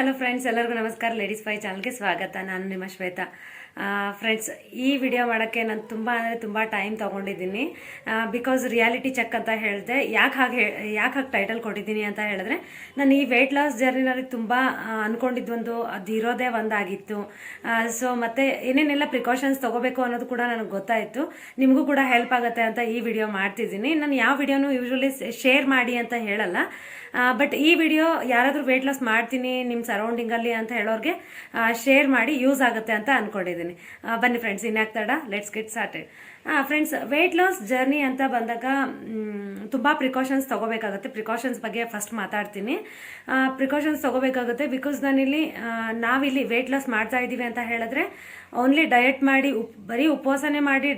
Hello friends ಎಲ್ಲರಿಗೂ ನಮಸ್ಕಾರ. Ladies five ಚಾನಲ್ಗೆ ಸ್ವಾಗತ. ನಾನು ನಿಮ್ಮ ಶ್ವೇತಾ. ಫ್ರೆಂಡ್ಸ್ ಈ ವಿಡಿಯೋ ಮಾಡೋಕ್ಕೆ ನಾನು ತುಂಬ ಅಂದರೆ ತುಂಬ ಟೈಮ್ ತೊಗೊಂಡಿದ್ದೀನಿ. ಬಿಕಾಸ್ ರಿಯಾಲಿಟಿ ಚೆಕ್ ಅಂತ ಹೇಳಿದೆ. ಯಾಕೆ ಹಾಗೆ ಯಾಕೆ ಹಾಗೆ ಟೈಟಲ್ ಕೊಟ್ಟಿದ್ದೀನಿ ಅಂತ ಹೇಳಿದ್ರೆ, ನಾನು ಈ ವೆಯ್ಟ್ ಲಾಸ್ ಜರ್ನಿನಲ್ಲಿ ತುಂಬ ಅಂದ್ಕೊಂಡಿದ್ದೊಂದು ಅದು ಇರೋದೇ ಒಂದಾಗಿತ್ತು. ಸೊ ಮತ್ತು ಏನೇನೆಲ್ಲ ಪ್ರಿಕಾಷನ್ಸ್ ತೊಗೋಬೇಕು ಅನ್ನೋದು ಕೂಡ ನನಗೆ ಗೊತ್ತಾಯಿತು. ನಿಮಗೂ ಕೂಡ ಹೆಲ್ಪ್ ಆಗುತ್ತೆ ಅಂತ ಈ ವಿಡಿಯೋ ಮಾಡ್ತಿದ್ದೀನಿ. ನಾನು ಯಾವ ವಿಡಿಯೋನು ಯೂಶ್ವಲಿ ಶೇರ್ ಮಾಡಿ ಅಂತ ಹೇಳಲ್ಲ. ಬಟ್ ಈ ವಿಡಿಯೋ ಯಾರಾದರೂ ವೆಯ್ಟ್ ಲಾಸ್ ಮಾಡ್ತೀನಿ ನಿಮ್ಮ ಸರೌಂಡಿಂಗಲ್ಲಿ ಅಂತ ಹೇಳೋರಿಗೆ ಶೇರ್ ಮಾಡಿ ಯೂಸ್ ಆಗುತ್ತೆ ಅಂತ ಅಂದ್ಕೊಂಡಿದ್ದೀನಿ ಬನ್ನಿ ಫ್ರೆಂಡ್ಸ್ ಇನ್ಯಾಕ್ ತಡ let's get started friends weight loss journey ಅಂತ ಬಂದಾಗ ತುಂಬ ಪ್ರಿಕಾಷನ್ಸ್ ತೊಗೋಬೇಕಾಗುತ್ತೆ. ಪ್ರಿಕಾಷನ್ಸ್ ಬಗ್ಗೆ ಫಸ್ಟ್ ಮಾತಾಡ್ತೀನಿ. ಪ್ರಿಕಾಷನ್ಸ್ ತೊಗೋಬೇಕಾಗುತ್ತೆ ಬಿಕಾಸ್ ನಾನಿಲ್ಲಿ ನಾವಿಲ್ಲಿ ವೆಯ್ಟ್ ಲಾಸ್ ಮಾಡ್ತಾ ಇದ್ದೀವಿ ಅಂತ ಹೇಳಿದ್ರೆ ಓನ್ಲಿ ಡಯಟ್ ಮಾಡಿ, ಉಪ್, ಬರೀ ಉಪವಾಸನೆ ಮಾಡಿ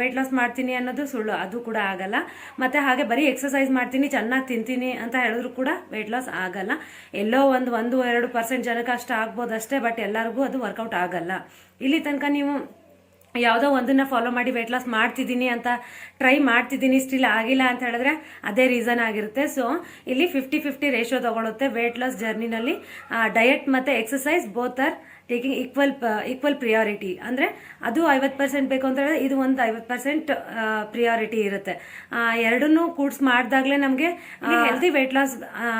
ವೆಯ್ಟ್ ಲಾಸ್ ಮಾಡ್ತೀನಿ ಅನ್ನೋದು ಸುಳ್ಳು. ಅದು ಕೂಡ ಆಗಲ್ಲ. ಮತ್ತು ಹಾಗೆ ಬರೀ ಎಕ್ಸಸೈಸ್ ಮಾಡ್ತೀನಿ, ಚೆನ್ನಾಗಿ ತಿಂತೀನಿ ಅಂತ ಹೇಳಿದ್ರು ಕೂಡ ವೆಯ್ಟ್ ಲಾಸ್ ಆಗಲ್ಲ. ಎಲ್ಲೋ ಒಂದು ಒಂದು, ಎರಡು ಪರ್ಸೆಂಟ್ ಜನಕ್ಕೆ ಅಷ್ಟು ಆಗ್ಬೋದು ಅಷ್ಟೇ ಬಟ್ ಎಲ್ಲರಿಗೂ ಅದು ವರ್ಕೌಟ್ ಆಗಲ್ಲ. ಇಲ್ಲಿ ತನಕ ನೀವು ಯಾವುದೋ ಒಂದನ್ನು ಫಾಲೋ ಮಾಡಿ ವೆಯ್ಟ್ ಲಾಸ್ ಮಾಡ್ತಿದ್ದೀನಿ ಅಂತ ಟ್ರೈ ಮಾಡ್ತಿದ್ದೀನಿ ಸ್ಟಿಲ್ ಆಗಿಲ್ಲ ಅಂತ ಹೇಳಿದ್ರೆ ಅದೇ ರೀಸನ್ ಆಗಿರುತ್ತೆ. ಸೊ ಇಲ್ಲಿ ಫಿಫ್ಟಿ ಫಿಫ್ಟಿ ರೇಷೋ ತೊಗೊಳುತ್ತೆ ವೆಯ್ಟ್ ಲಾಸ್ ಜರ್ನಿನಲ್ಲಿ ಡಯಟ್ ಮತ್ತು exercise both are taking equal equal priority ಅಂದರೆ ಅದು ಐವತ್ತು ಪರ್ಸೆಂಟ್ ಬೇಕು ಅಂತ ಹೇಳಿದ್ರೆ ಇದು ಒಂದು ಐವತ್ತು ಪರ್ಸೆಂಟ್ ಪ್ರಿಯಾರಿಟಿ ಇರುತ್ತೆ. ಎರಡನ್ನೂ ಕೂಡ್ಸ್ ಮಾಡಿದಾಗಲೇ ನಮಗೆ ಹೆಲ್ದಿ ವೆಯ್ಟ್ ಲಾಸ್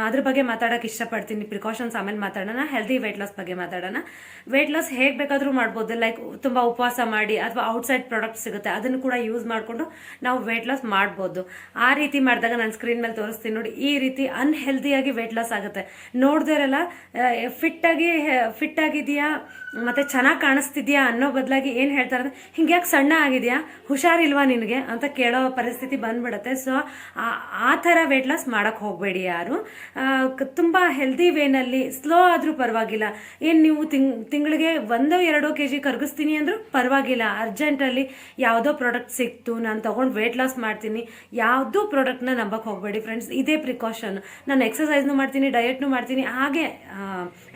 ಅದ್ರ ಬಗ್ಗೆ ಮಾತಾಡೋಕೆ ಇಷ್ಟಪಡ್ತೀನಿ. ಪ್ರಿಕಾಷನ್ಸ್ ಆಮೇಲೆ ಮಾತಾಡೋಣ. ಹೆಲ್ದಿ ವೆಯ್ಟ್ ಲಾಸ್ ಬಗ್ಗೆ ಮಾತಾಡೋಣ. ವೆಯ್ಟ್ ಲಾಸ್ ಹೇಗೆ ಬೇಕಾದರೂ ಮಾಡ್ಬೋದು. ಲೈಕ್ ತುಂಬ ಉಪವಾಸ ಮಾಡಿ ಅಥವಾ ಔಟ್ಸೈಡ್ ಪ್ರಾಡಕ್ಟ್ ಸಿಗುತ್ತೆ. ಅದನ್ನು ಕೂಡ ಯೂಸ್ ಮಾಡಿಕೊಂಡು ನಾವು ವೆಯ್ಟ್ ಲಾಸ್ ಮಾಡ್ಬೋದು. ಆ ರೀತಿ ಮಾಡಿದಾಗ ನಾನು ಸ್ಕ್ರೀನ್ ಮೇಲೆ ತೋರಿಸ್ತೀನಿ ನೋಡಿ. ಈ ರೀತಿ ಅನ್ಹೆಲ್ದಿಯಾಗಿ ವೆಯ್ಟ್ ಲಾಸ್ ಆಗುತ್ತೆ. ನೋಡ್ದಿರಲ್ಲ ಫಿಟ್ಟಾಗಿ ಫಿಟ್ ಆಗಿದೆಯಾ ಮತ್ತೆ ಚೆನ್ನಾಗಿ ಕಾಣಿಸ್ತಿದ್ಯಾ ಅನ್ನೋ ಬದಲಾಗಿ ಏನು ಹೇಳ್ತಾರೆ ಹಿಂಗೆ ಯಾಕೆ ಸಣ್ಣ ಆಗಿದೆಯಾ? ಹುಷಾರಿಲ್ವಾ ನಿನಗೆ? ಅಂತ ಕೇಳೋ ಪರಿಸ್ಥಿತಿ ಬಂದ್ಬಿಡುತ್ತೆ. ಸೊ ಆ ಥರ ವೆಯ್ಟ್ ಲಾಸ್ ಮಾಡೋಕ್ಕೆ ಹೋಗಬೇಡಿ ಯಾರು. ತುಂಬ ಹೆಲ್ದಿ ವೇನಲ್ಲಿ ಸ್ಲೋ ಆದರೂ ಪರವಾಗಿಲ್ಲ. ಏನು ನೀವು ತಿಂಗ್, ತಿಂಗಳಿಗೆ ಒಂದೋ ಎರಡೋ ಕೆ ಜಿ ಕರಗಿಸ್ತೀನಿ ಅಂದರೂ ಪರವಾಗಿಲ್ಲ. ಅರ್ಜೆಂಟಲ್ಲಿ ಯಾವುದೋ ಪ್ರಾಡಕ್ಟ್ ಸಿಕ್ತು, ನಾನು ತೊಗೊಂಡು ವೆಯ್ಟ್ ಲಾಸ್ ಮಾಡ್ತೀನಿ. ಯಾವುದೂ ಪ್ರಾಡಕ್ಟ್ನ ನಂಬಕ್ಕೆ ಹೋಗಬೇಡಿ ಫ್ರೆಂಡ್ಸ್ ಇದೇ ಪ್ರಿಕಾಷನ್ ನಾನು ಎಕ್ಸಸೈಸ್ನು ಮಾಡ್ತೀನಿ ಡಯಟ್ನು ಮಾಡ್ತೀನಿ. ಹಾಗೆ